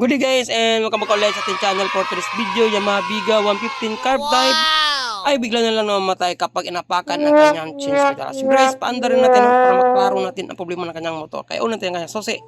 Good day guys and welcome back ulit sa ating channel for today's video Yamaha Biga 115 carb type ay bigla na lang namatay kapag inapakan ang kanyang change pedal. So guys, paanda rin natin para maklaro natin ang problema ng kanyang motor. Kaya unan natin ang kanyang susi.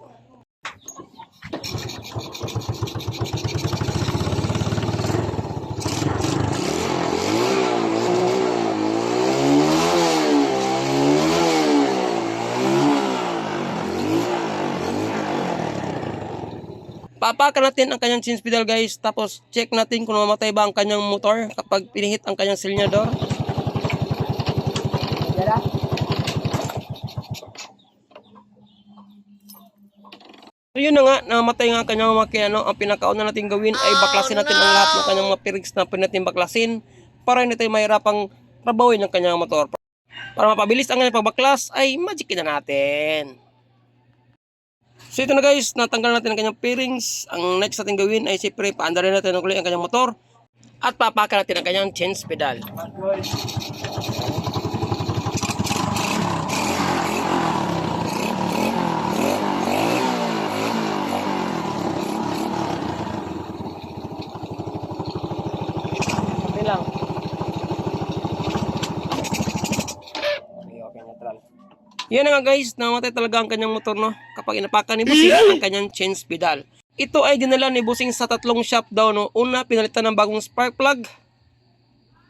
Papakan natin ang kanyang change pedal guys. Tapos check natin kung mamatay ba ang kanyang motor kapag pinihit ang kanyang silyador. So yun na nga, namatay nga ang kanyang makina. No? Ang pinakauna natin gawin ay baklasin natin ang lahat ng kanyang mga pirigs na pwede natin baklasin para hindi tayo mahirapang trabawin ng kanyang motor. Para mapabilis ang kanyang pagbaklas ay magic na natin. So ito na guys, natanggal natin ang kanyang pairings. Ang next natin gawin ay siyempre paandarin natin ulit ang kanyang motor at papakan natin ang kanyang change pedal. Okay lang. Okay, okay, neutral. Yan na nga guys, namatay talaga ang kanyang motor no. Kapag inapakan ni Busing ang kanyang change pedal. Ito ay dinala ni Busing sa tatlong shop daw no. Una, pinalitan ng bagong spark plug.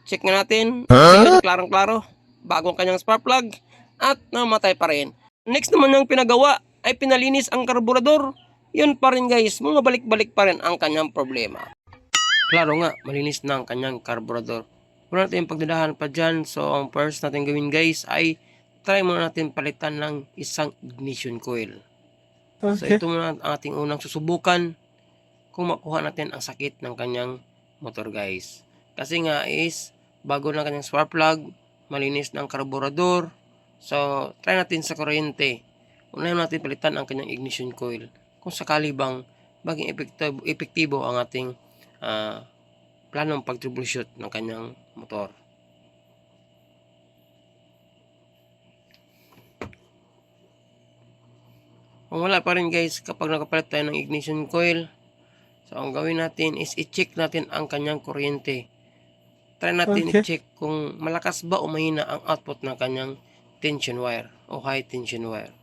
Check nga natin. Huh? Klarong-klaro. Bagong kanyang spark plug. At namatay pa rin. Next naman niyang pinagawa ay pinalinis ang karburador. Yun pa rin guys, mga balik-balik pa rin ang kanyang problema. Klaro nga, malinis na ang kanyang carburetor. Wala natin pagdadahan pa dyan. So, ang first natin gawin guys ay try muna natin palitan ng isang ignition coil. So, ito muna ang ating unang susubukan kung makuha natin ang sakit ng kanyang motor guys. Kasi nga is, bago na kanyang spark plug, malinis na ang carburetor. So, try natin sa kuryente. Unahin natin palitan ang kanyang ignition coil. Kung sakali bang maging epektibo, epektibo ang ating ah, planong pag-troubleshoot ng kanyang motor. Kung wala pa rin guys, kapag nakapalit tayo ng ignition coil, so ang gawin natin is i-check natin ang kanyang kuryente. Try natin Okay. i-check kung malakas ba o mahina ang output ng kanyang tension wire o high tension wire.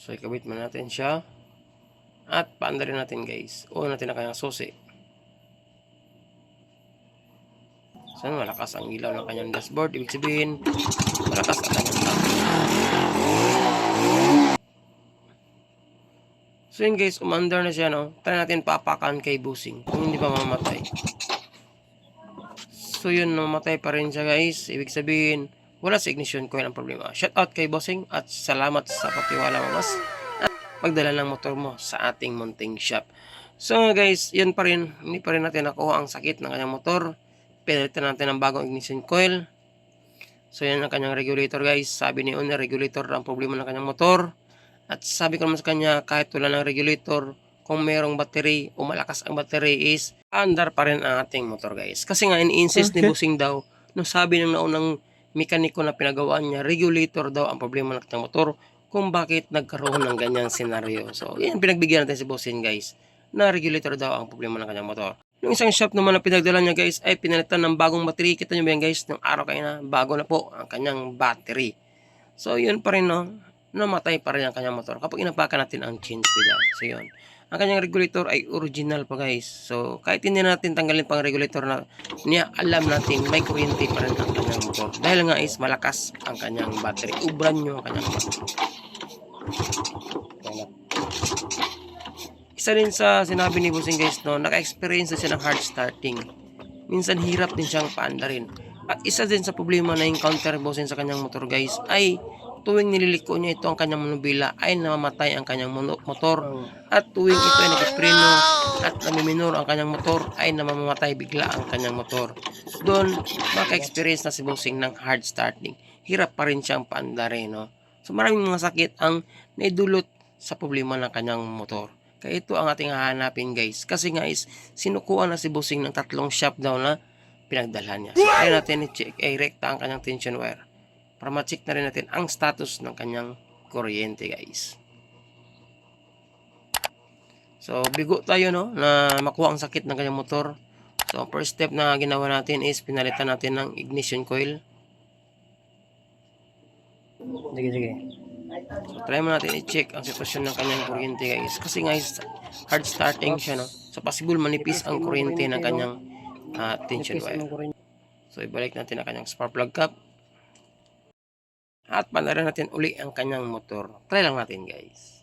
So ikabit mo natin siya. At paanda rin natin guys. O natin ang kanyang susi. So malakas ang ilaw ng kanyang dashboard. Ibig sabihin, malakas ang kanyang. So yun guys, umandar na siya no. Try natin papakan kay Busing. Kung hindi pa mamatay. So yun, namatay pa rin siya guys. Ibig sabihin, wala sa ignition coil ang problema. Shout out kay Bossing at salamat sa pagtiwala mo mas at pagdala ng motor mo sa ating munting shop. So guys, yun pa rin. Hindi pa rin natin nakuha ang sakit ng kanyang motor. Pinalitan natin ng bagong ignition coil. So yan ang kanyang regulator guys. Sabi ni owner, regulator ang problema ng kanyang motor. At sabi ko naman sa kanya, kahit wala ng regulator, kung mayroong battery o malakas ang battery is andar pa rin ang ating motor guys. Kasi nga in-insist ni Okay. Busing daw, nung sabi ng naunang mekaniko na pinagawaan niya, regulator daw ang problema ng kanyang motor kung bakit nagkaroon ng ganyang senaryo. So, yan pinagbigyan natin si Busing guys, na regulator daw ang problema ng kanyang motor. Yung isang shop naman na pinagdala niya guys ay pinalitan ng bagong battery. Kita niyo ba yan guys? Nung araw kayo na bago na po ang kanyang battery. So yun pa rin no. Namatay pa rin ang kanyang motor kapag inapakan natin ang change pedal. So yun. Ang kanyang regulator ay original pa guys. So kahit hindi natin tanggalin pang regulator na niya, alam natin may kuryente pa rin ang kanyang motor. Dahil nga is malakas ang kanyang battery. Ubran nyo ang kanyang battery. Isa din sa sinabi ni Busing guys no, naka-experience na siya ng hard starting. Minsan hirap din siyang paandarin. At isa din sa problema na encounter Busing sa kanyang motor guys ay tuwing nililiko niya ito ang kanyang manubila ay namamatay ang kanyang motor at tuwing ito ay nagpreno at namiminor ang kanyang motor ay namamatay bigla ang kanyang motor. Doon maka-experience na si Busing ng hard starting. Hirap pa rin siyang paandarin no. So maraming mga sakit ang naidulot sa problema ng kanyang motor. Kaya ito ang ating hahanapin guys. Kasi nga is sinukuan na si Busing ng tatlong shop daw na pinagdalhan niya. So try natin i-check, ay rekta ang kanyang tension wire. Para ma-check na rin natin ang status ng kanyang kuryente guys. So, bigo tayo, no, na makuha ang sakit ng kanyang motor. So, first step na ginawa natin is pinalitan natin ng ignition coil. Sige, sige. So, try mo natin i-check ang sitwasyon ng kanyang kuryente, guys. Kasi guys, hard starting siya, no. So, possible manipis ang kuryente ng kanyang ah, tension wire. So, ibalik natin ang kanyang spark plug cap. At panarin natin uli ang kanyang motor. Try lang natin, guys.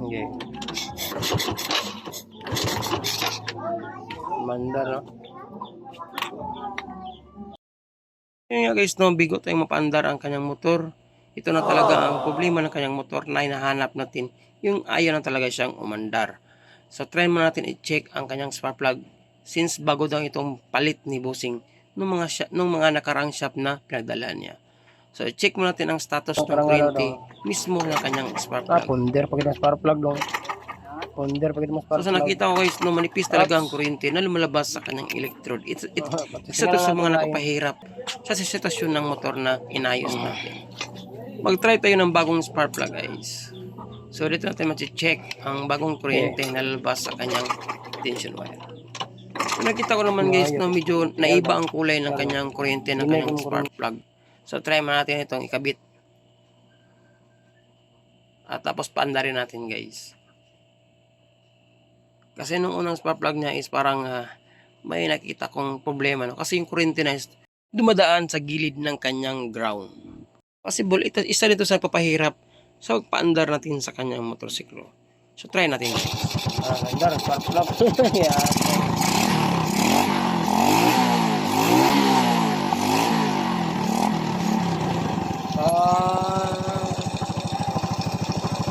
Okay. Mandar, no? Yun nga guys, no, bigo tayong mapaandar ang kanyang motor. Ito na talaga ang problema ng kanyang motor na hinahanap natin. Yung ayaw na talaga siyang umandar. So, try mo natin i-check ang kanyang spark plug since bago daw itong palit ni Bossing nung mga, nung mga nakarang shop na pinagdala niya. So, check mo natin ang status ng Parang ano kuryente mismo ng kanyang spark Ah, plug. ponder pa kita spark plug dong. Ponder pa kita mo So, spark sa plug. nakita ko guys, no, manipis talaga ang kuryente na lumalabas sa kanyang electrode. It's, it, Ah, isa to sa mga nakapahirap sa sitwasyon ng motor na inayos natin. Mag-try tayo ng bagong spark plug guys. So dito natin ma-check ang bagong kuryente na lalabas sa kanyang tension wire. So nakita ko naman guys na medyo naiba ang kulay ng kanyang kuryente ng kanyang spark plug. So try mo natin itong ikabit. At tapos paandarin natin guys. Kasi nung unang spark plug niya is parang ah, may nakita kong problema. No? Kasi yung kuryente na is dumadaan sa gilid ng kanyang ground. Possible, ito, isa dito sa papahirap sa pagpaandar natin sa kanyang motorsiklo. So try natin. Ah, ganda, spark plug. yeah.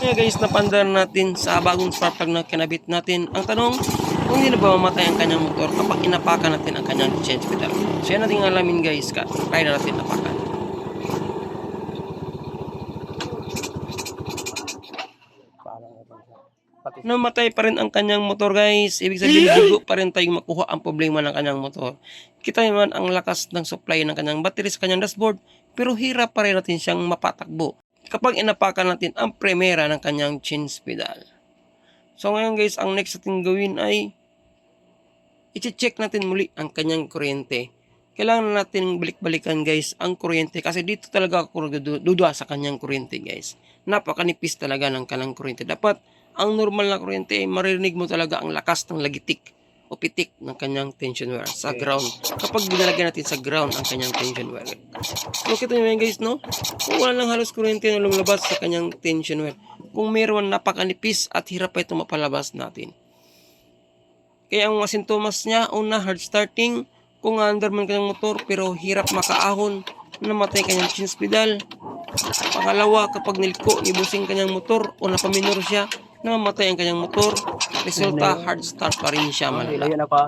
Kaya guys, napandar natin sa bagong spark plug na kinabit natin. Ang tanong, kung hindi na ba mamatay ang kanyang motor kapag inapakan natin ang kanyang change pedal. So yan natin alamin guys. Ka- Try na natin napakan. Namatay pa rin ang kanyang motor guys. Ibig sabihin, dugo pa rin tayong makuha ang problema ng kanyang motor. Kita naman ang lakas ng supply ng kanyang battery sa kanyang dashboard. Pero hirap pa rin natin siyang mapatakbo. Kapag inapakan natin ang premera ng kanyang change pedal. So ngayon guys, ang next natin gawin ay i-check natin muli ang kanyang kuryente. Kailangan natin balik-balikan guys ang kuryente kasi dito talaga ako dudua sa kanyang kuryente guys. Napakanipis talaga ng kanyang kuryente. Dapat ang normal na kuryente ay maririnig mo talaga ang lakas ng lagitik o pitik ng kanyang tension wire sa ground. Kapag binalagyan natin sa ground ang kanyang tension wire. So kita nyo yan guys no? Kung wala lang halos kuryente na lumabas sa kanyang tension wire. Kung meron napakanipis at hirap pa ito mapalabas natin. Kaya ang mga sintomas niya, una hard starting, kung under man kanyang motor pero hirap makaahon, namatay kanyang change pedal. Pangalawa, kapag niliko, nibusing kanyang motor o napaminor siya, namamatay ang kanyang motor. Resulta, hard start pa rin siya pa.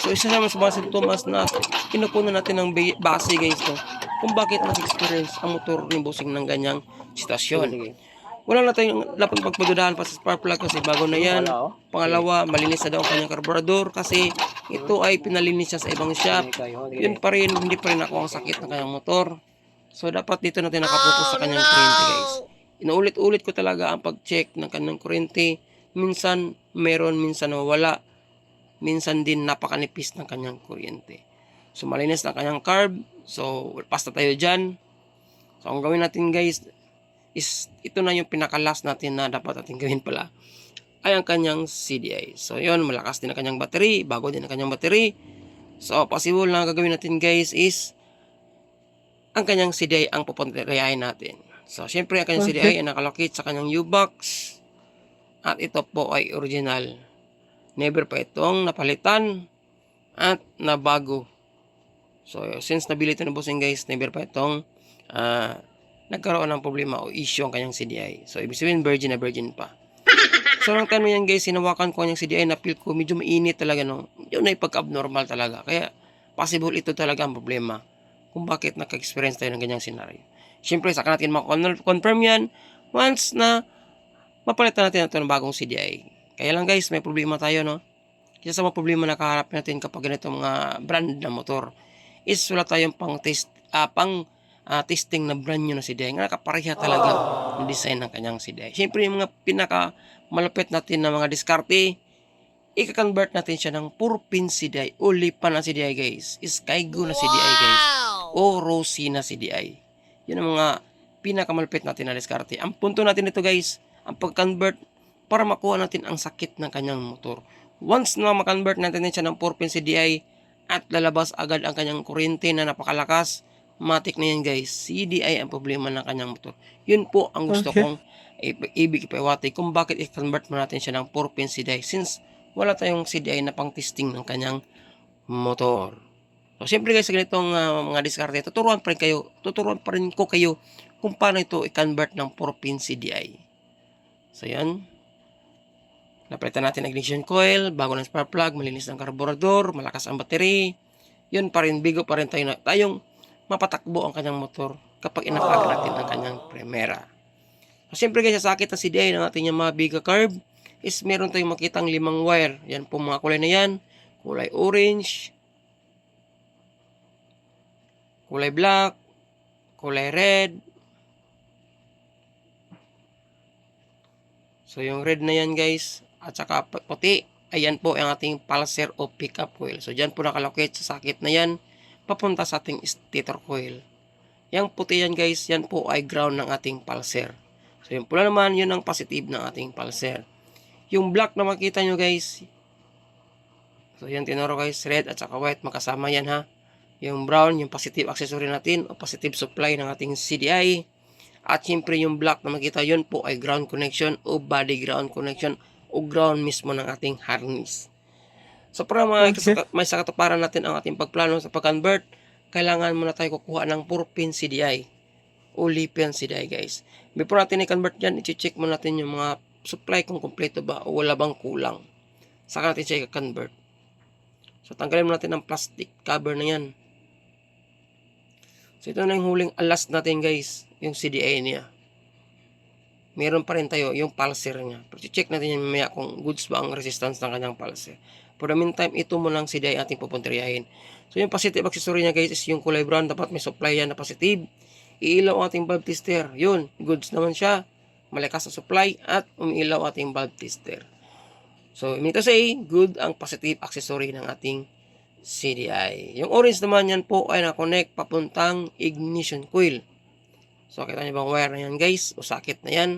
So isa naman sa mga sintomas na kinukunan natin ng ba- base guys to kung bakit nag-experience ang motor ni Busing ng ganyang sitwasyon. Sige. Wala na tayong dapat pagpadudahan pa sa spark plug kasi bago na yan. Oh. Pangalawa, malinis na daw ang kanyang karburador kasi ito ay pinalinis siya sa ibang shop. Yun pa rin, hindi pa rin ako ang sakit ng kanyang motor. So dapat dito natin nakapokus sa kanyang kuryente guys. Inuulit-ulit ko talaga ang pag-check ng kanyang kuryente. Minsan meron, minsan wala. Minsan din napakanipis ng kanyang kuryente. So malinis na ang kanyang carb. So pasta tayo dyan. So ang gawin natin guys is ito na yung pinaka-last natin na dapat natin gawin pala ay ang kanyang CDI. So yun, malakas din ang kanyang battery, bago din ang kanyang battery. So possible na gagawin natin guys is ang kanyang CDI ang pupuntayahin natin. So syempre ang kanyang CDI ay nakalocate sa kanyang U-box at ito po ay original. Never pa itong napalitan at nabago. So since nabili ito ng bossing guys, never pa itong ah, nagkaroon ng problema o issue ang kanyang CDI. So ibig sabihin virgin na virgin pa. So, nung time na yan guys, sinawakan ko ang CDI na feel ko medyo mainit talaga no. Yun ay pagka-abnormal talaga. Kaya, possible ito talaga ang problema kung bakit naka-experience tayo ng ganyang scenario. Siyempre, saka natin ma-confirm yan once na mapalitan natin ito ng bagong CDI. Kaya lang guys, may problema tayo, no? Isa sa mga problema na kaharap natin kapag ganito mga brand na motor is wala tayong pang test, ah, pang ah, testing na brand new na CDI. Nga nakapareha talaga ng design ng kanyang CDI. Siyempre, yung mga pinaka malapit natin na mga diskarte, i-convert natin siya ng 4-pin CDI o lipan na CDI guys. Skygo na CDI guys. O Rossi na CDI. Yun ang mga pinakamalapit natin na diskarte. Ang punto natin ito guys, ang pag-convert para makuha natin ang sakit ng kanyang motor. Once na ma-convert natin siya ng 4-pin CDI at lalabas agad ang kanyang kuryente na napakalakas, matik na yan guys. CDI ang problema ng kanyang motor. Yun po ang gusto Okay. kong ibig ipaiwati kung bakit i-convert mo natin siya ng 4-pin CDI since wala tayong CDI na pang testing ng kanyang motor. So, siyempre guys, sa ganitong ah, mga diskarte, tuturuan pa rin kayo, tuturuan pa rin ko kayo kung paano ito i-convert ng 4-pin CDI. So, yan. Napalitan natin ang ignition coil, bago ng spark plug, malinis ang karburador, malakas ang battery. Yun pa rin, bigo pa rin tayo na, tayong mapatakbo ang kanyang motor kapag inapagan natin ang kanyang primera. So, siyempre guys, sa sakit ng CDI ng ating yung mga biga carb is meron tayong makitang limang wire. Yan po mga kulay na yan. Kulay orange, kulay black, kulay red. So yung red na yan guys, at saka pu- puti, ayan po ang ating pulser o pickup coil. So dyan po nakalocate sa sakit na yan, papunta sa ating stator coil. Yang puti yan guys, yan po ay ground ng ating pulser. So yung pula naman, yun ang positive ng ating pulser. Yung black na makita nyo guys, so yan tinuro guys, red at saka white, makasama yan ha. Yung brown, yung positive accessory natin o positive supply ng ating CDI. At syempre yung black na makita yun po ay ground connection o body ground connection o ground mismo ng ating harness. So para may, Okay. may sakatuparan natin ang ating pagplano sa pag-convert, kailangan muna tayo kukuha ng 4-pin CDI o lipian CDI guys. Before natin i-convert yan, i-check muna natin yung mga supply kung kompleto ba o wala bang kulang. Saka natin siya i-convert. So tanggalin muna natin ang plastic cover na yan. So ito na yung huling alas natin guys, yung CDI niya. Meron pa rin tayo yung pulser niya. Pero check natin yan mamaya kung goods ba ang resistance ng kanyang pulser. For the meantime, ito mo lang CDI ating pupunteriyahin. So yung positive accessory niya guys is yung kulay brown. Dapat may supply yan na positive. Iilaw ang ating bulb tester. Yun, goods naman siya. Malakas na supply at umiilaw ating bulb tester. So, mean to say, good ang positive accessory ng ating CDI. Yung orange naman yan po ay na-connect papuntang ignition coil. So, kita niyo bang wire na yan guys? O sakit na yan.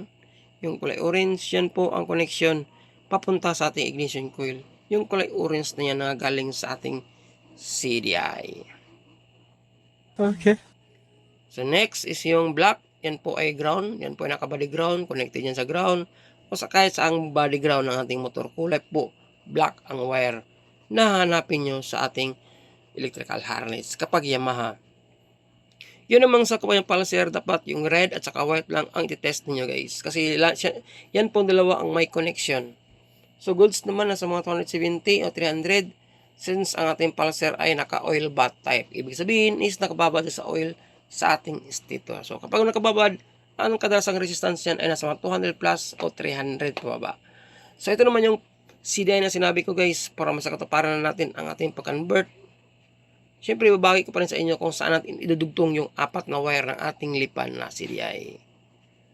Yung kulay orange, yan po ang connection papunta sa ating ignition coil. Yung kulay orange na yan na galing sa ating CDI. Okay. So, next is yung black. Yan po ay ground. Yan po ay naka-body ground. Connected yan sa ground. O sa kahit saang body ground ng ating motor. Kulay po, black ang wire na hanapin nyo sa ating electrical harness kapag Yamaha. Yun namang sa kapag pulser, dapat yung red at saka white lang ang ititest niyo guys. Kasi yan po dalawa ang may connection. So goods naman na sa mga 270 o 300 since ang ating pulser ay naka-oil bath type. Ibig sabihin is nakababad sa oil sa ating stator. So kapag nakababad, ang kadalasang resistance yan ay nasa mga 200 plus o 300 pababa. So ito naman yung CDI na sinabi ko guys para masakatuparan na natin ang ating pag-convert. Siyempre, babagi ko pa rin sa inyo kung saan natin idudugtong yung apat na wire ng ating lipan na CDI.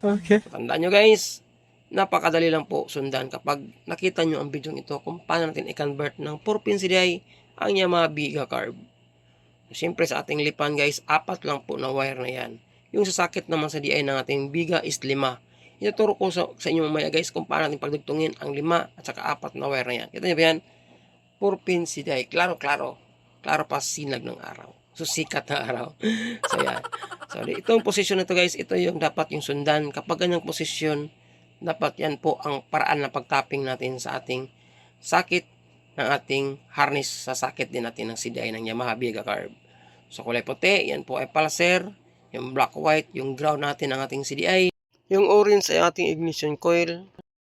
Okay. Tandaan nyo guys, napakadali lang po sundan kapag nakita nyo ang video ito kung paano natin i-convert ng 4-pin CDI ang Yamaha Biga Carb. Siyempre sa ating lipan guys, apat lang po na wire na yan. Yung sasakit naman sa DI ng ating Biga is 5. Ituturo ko sa, sa inyo mamaya guys kung paano natin pagdugtungin ang 5 at saka apat na wire na yan. Kita nyo ba yan? 4-pin CDI. Klaro, klaro. Klaro pa sinag ng araw. So, sikat na araw. so, yan. So, itong posisyon na to guys, ito yung dapat yung sundan. Kapag ganyang posisyon, dapat yan po ang paraan na pagtapping natin sa ating sakit ng ating harness sa sakit din natin ng CDI ng Yamaha Biga Carb. So, kulay puti, yan po ay pulser. Yung black white, yung ground natin ng ating CDI. Yung orange ay ating ignition coil.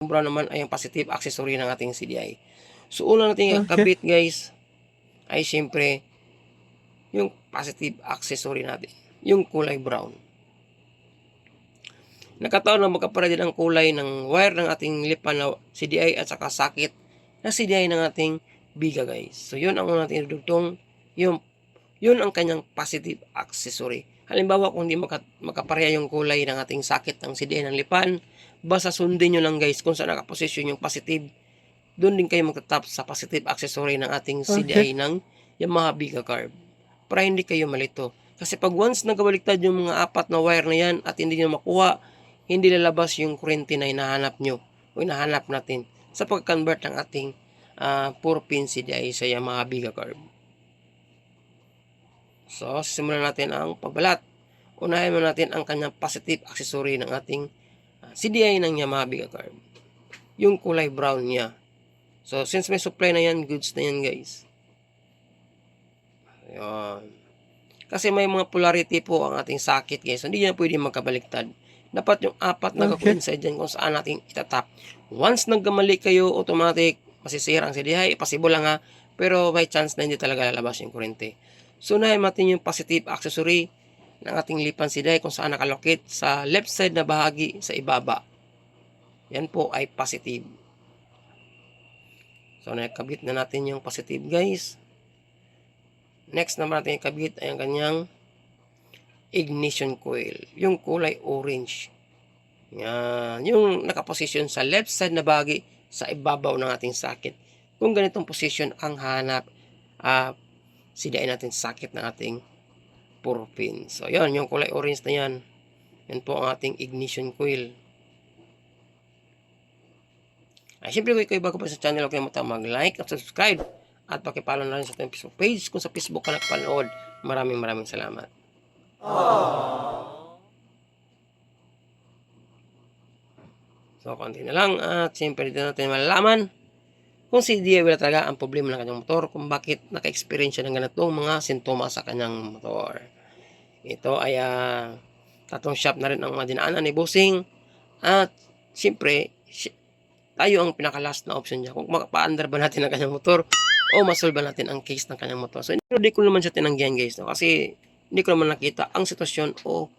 Yung brown naman ay ang positive accessory ng ating CDI. So, una natin Okay. kabit guys, ay siyempre yung positive accessory natin. Yung kulay brown. Nakataon na magkapara din ang kulay ng wire ng ating lipan na CDI at saka sakit na CDI ng ating biga guys. So yun ang una natin idudugtong. Yun, ang kanyang positive accessory. Halimbawa kung hindi magka, magkapareha yung kulay ng ating sakit ng CDI ng lipan, basta sundin nyo lang guys kung saan nakaposisyon yung positive. Doon din kayo magtatap sa positive accessory ng ating CDI ng Yamaha Biga Carb. Para hindi kayo malito. Kasi pag once nagkabaliktad yung mga apat na wire na yan at hindi nyo makuha, hindi lalabas yung kuryente na hinahanap nyo o hinahanap natin sa pag-convert ng ating uh, 4-pin CDI sa Yamaha Biga Carb. So, simulan natin ang pagbalat. Unahin muna natin ang kanyang positive accessory ng ating uh, CDI ng Yamaha Biga Carb. Yung kulay brown niya. So, since may supply na yan, goods na yan guys. Ayan. Kasi may mga polarity po ang ating sakit guys. Hindi yan pwede magkabaliktad. Dapat yung apat na Okay. dyan kung saan natin itatap. Once nagkamali kayo, automatic, masisira ang CDI. Pasibo lang ha. Pero may chance na hindi talaga lalabas yung kurente. So, unahin natin yung positive accessory ng ating lipan CDI kung saan nakalocate sa left side na bahagi sa ibaba. Yan po ay positive. So, nakabit na natin yung positive guys. Next naman natin ikabit ay ang kanyang ignition coil. Yung kulay orange. Yan. Yung nakaposisyon sa left side na bahagi sa ibabaw ng ating sakit. Kung ganitong position ang hanap, ah, sidain natin sakit ng ating 4 pin. So, yan. Yung kulay orange na yan. Yan po ang ating ignition coil. Ay, syempre kung ikaw bago pa sa channel, huwag kayong matang mag-like at subscribe. At pakipalo na rin sa ating Facebook page kung sa Facebook ka nakapanood. Maraming maraming salamat. So, konti na lang. At syempre dito natin malalaman kung si DIY talaga ang problema ng kanyang motor, kung bakit naka-experience siya ng ganitong mga sintomas sa kanyang motor. Ito ay ah, tatlong shop na rin ang mga dinaanan ni Bossing. At syempre, si- tayo ang pinaka-last na option niya. Kung makapaandar ba natin ang kanyang motor o masolve ba natin ang case ng kanyang motor. So, hindi ko naman siya tinanggihan guys. No? Kasi hindi ko naman nakita ang sitwasyon o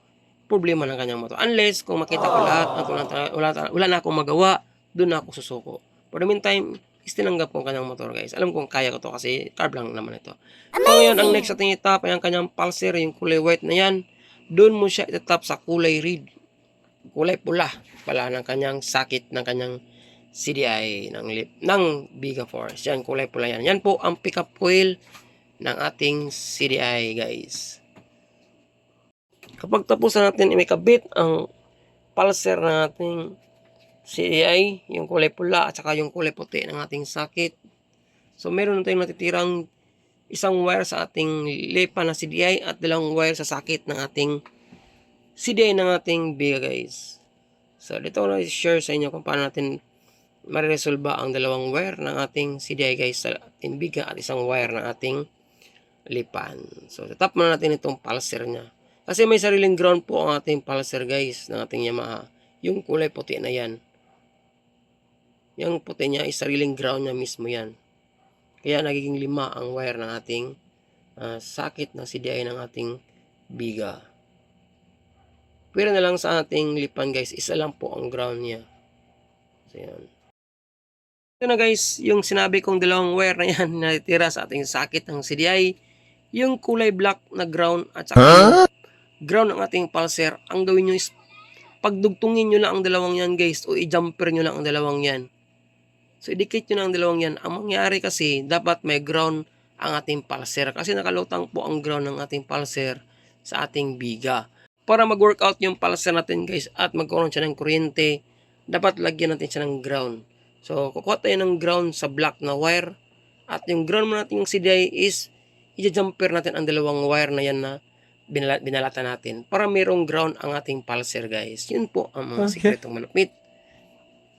problema ng kanyang motor. Unless kung makita ko lahat at wala, wala, wala na akong magawa, doon na ako susuko. For the meantime, is tinanggap ko ang kanyang motor guys. Alam kong kaya ko to kasi carb lang naman ito. So ngayon, ang next natin itap ay ang kanyang pulser, yung kulay white na yan. Doon mo siya itatap sa kulay red. Kulay pula pala ng kanyang sakit ng kanyang CDI ng ng Biga Force. Yan, kulay pula yan. Yan po ang pickup coil ng ating CDI guys. Kapag tapos na natin imikabit ang pulser ng ating CDI, yung kulay pula at saka yung kulay puti ng ating sakit. So meron na tayong natitirang isang wire sa ating lipa na CDI at dalawang wire sa sakit ng ating CDI ng ating biga guys. So dito ko na share sa inyo kung paano natin mariresolba ang dalawang wire ng ating CDI guys sa ating biga at isang wire ng ating lipan. So tatap muna natin itong pulser niya. Kasi may sariling ground po ang ating pulser guys ng ating Yamaha. Yung kulay puti na yan. Yung puti niya ay sariling ground niya mismo yan. Kaya nagiging lima ang wire ng ating ah, sakit na CDI ng ating biga. Pero na lang sa ating lipan guys, isa lang po ang ground niya. So yan. Ito na guys, yung sinabi kong dalawang wire na yan na natitira sa ating sakit ng CDI, yung kulay black na ground at saka yung ground ng ating pulser, ang gawin nyo is pagdugtungin nyo lang ang dalawang yan guys o i-jumper nyo lang ang dalawang yan. So, idikit nyo na ang dalawang yan. Ang mangyari kasi, dapat may ground ang ating pulser. Kasi nakalutang po ang ground ng ating pulser sa ating biga. Para mag-workout yung pulser natin guys at magkaroon siya ng kuryente, dapat lagyan natin siya ng ground. So, kukuha tayo ng ground sa black na wire. At yung ground mo natin yung CDI is, i-jumper natin ang dalawang wire na yan na binala- binalata natin para mayroong ground ang ating pulser guys. Yun po ang mga Okay. sikretong malupit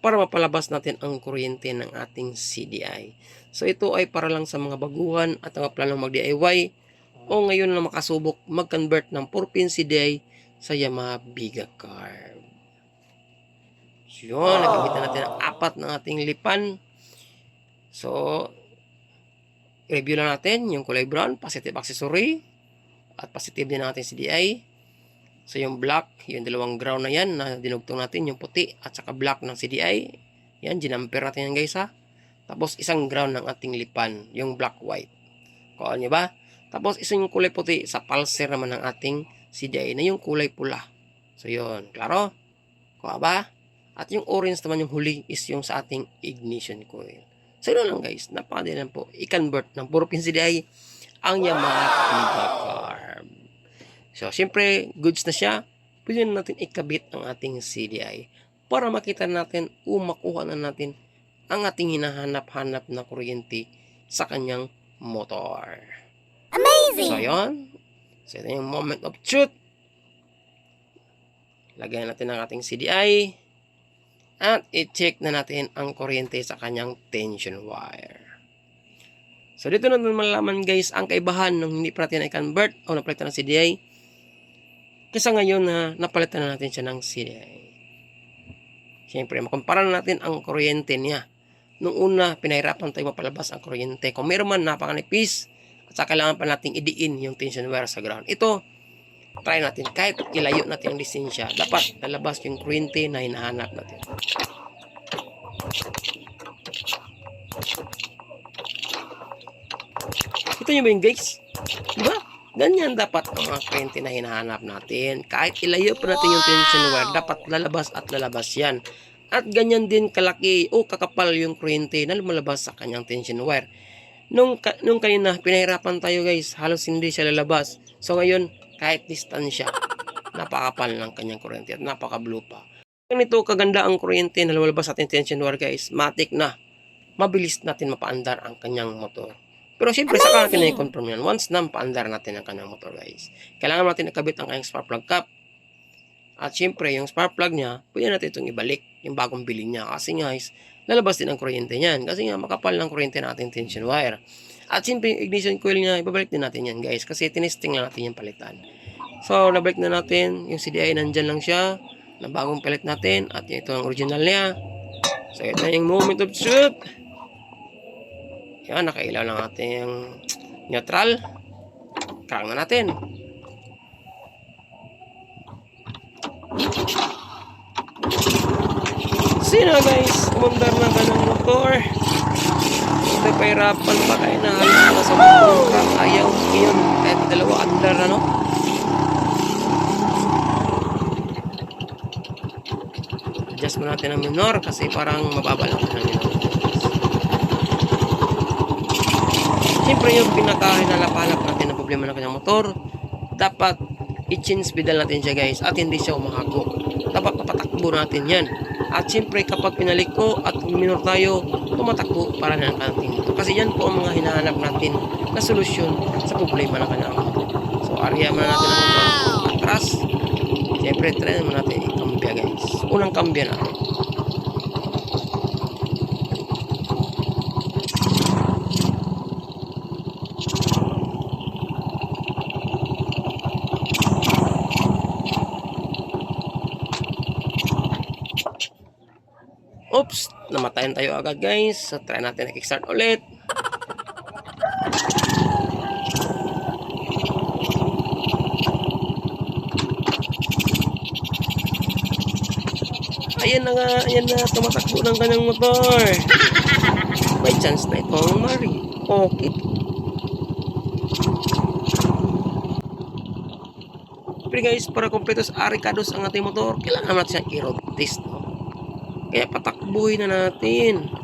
para mapalabas natin ang kuryente ng ating CDI. So ito ay para lang sa mga baguhan at mga planong mag-DIY o ngayon na makasubok mag-convert ng 4-pin CDI sa Yamaha Biga Carb. Yun, nagamit na natin ang apat ng ating lipan. So, review lang natin yung kulay brown, positive accessory, at positive din ang ating CDI. So yung black, yung dalawang ground na yan na dinugtong natin, yung puti at saka black ng CDI. Yan, ginamper natin yan guys ha. Tapos isang ground ng ating lipan, yung black white. Kuha niyo ba? Tapos isang kulay puti sa pulser naman ng ating CDI na yung kulay pula. So yun, klaro? Kuha ba? At yung orange naman yung huli is yung sa ating ignition coil. So yun lang guys, napakadali lang po. I-convert ng puro pin CDI ang Yamaha Viva Carb. So, syempre, goods na siya. Pwede na natin ikabit ang ating CDI para makita natin o makuha na natin ang ating hinahanap-hanap na kuryente sa kanyang motor. Amazing! So, yun. So, ito yung moment of truth. Lagyan natin ang ating CDI. At i-check na natin ang kuryente sa kanyang tension wire. So, dito na malalaman guys ang kaibahan ng hindi pa natin i-convert o napalitan ng CDI kaysa ngayon na napalitan na natin siya ng CDI. Siyempre, makumpara na natin ang kuryente niya. Nung una, pinahirapan tayo mapalabas ang kuryente. Kung meron man napakanipis, at saka kailangan pa natin idiin yung tension wire sa ground. Ito, try natin. Kahit ilayo natin ang lisensya, dapat lalabas yung kuryente na hinahanap natin. Ito nyo ba yung guys? Diba? Ganyan dapat ang mga kuryente na hinahanap natin. Kahit ilayo pa natin yung tension wire, dapat lalabas at lalabas yan. At ganyan din kalaki o kakapal yung kuryente na lumalabas sa kanyang tension wire. Nung, nung kanina, pinahirapan tayo guys, halos hindi siya lalabas. So ngayon, kahit distansya, napakapal ng kanyang kuryente at napaka-blue pa. Ganito kaganda ang kuryente na lumalabas sa ating tension wire guys, matik na. Mabilis natin mapaandar ang kanyang motor. Pero siyempre, saka natin na i-confirm yan. Once na paandar natin ang kanyang motor, guys. Kailangan natin nakabit ang kanyang spark plug cap. At siyempre, yung spark plug niya, pwede natin itong ibalik, yung bagong bili niya. Kasi guys, lalabas din ang kuryente niyan. Kasi nga, makapal ng kuryente natin tension wire. At yung ignition coil niya, ibabalik din natin yan, guys. Kasi tinesting lang natin yung palitan. So, nabalik na natin. Yung CDI, nandyan lang siya. Na bagong palit natin. At ito ang original niya. So, ito yung moment of truth. Yan, nakailaw lang natin yung neutral. Crank na natin. Sino guys, umandar na ka ng motor. Ito pahirapan pa kayo na halos na sa motor ka. Ayaw yun. Kahit dalawa andar ano. Adjust mo natin ang minor kasi parang mababa lang ang minor. Siyempre yung pinaka-hinalapalap natin na problema ng kanyang motor, dapat i-change pedal natin siya guys at hindi siya umahago. Dapat papatakbo natin yan. At siyempre kapag pinaliko at minor tayo, tumatakbo para na motor. Kasi yan po ang mga hinahanap natin na solusyon sa problema ng kanyang motor. So area muna natin ang. Atras. Siyempre try naman natin i-cambia guys. Unang cambia natin. Oops, namatayan tayo agad guys. So try natin na kickstart ulit. Ayan na nga, ayan na, tumatakbo ng kanyang motor. May chance na itong Mari. Okay. Pero guys, para kompletos arikados ang ating motor, kailangan natin siyang i-road test. No? Kaya patakbuhin na natin.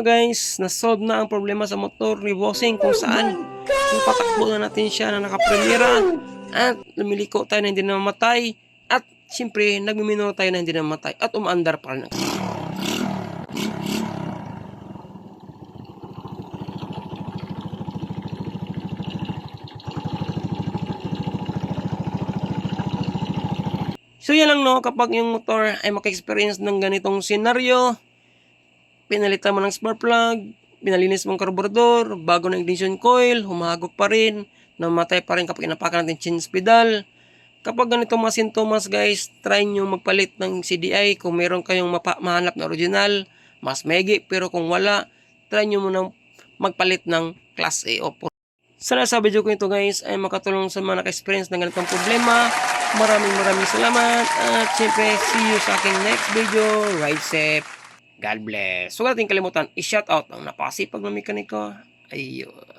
Nga guys, nasolve na ang problema sa motor ni Bossing kung saan yung patakbo na natin siya na nakapremira at lumiliko tayo na hindi na mamatay at siyempre nagmiminor tayo na hindi na mamatay at umaandar pa rin. So yan lang no, kapag yung motor ay maka-experience ng ganitong senaryo, pinalitan mo ng spark plug, pinalinis mong karburador, bago ng ignition coil, humahagok pa rin, namatay pa rin kapag inapakan natin change pedal. Kapag ganito mga sintomas guys, try nyo magpalit ng CDI kung meron kayong mahanap na original, mas maigi, pero kung wala, try nyo munang magpalit ng class A o sana sa video ko ito guys ay makatulong sa mga naka-experience ng ganitong problema. Maraming maraming salamat at syempre see you sa aking next video. Ride safe. God bless. Huwag natin kalimutan i-shout out ang napakasipag na mekaniko. Ayun.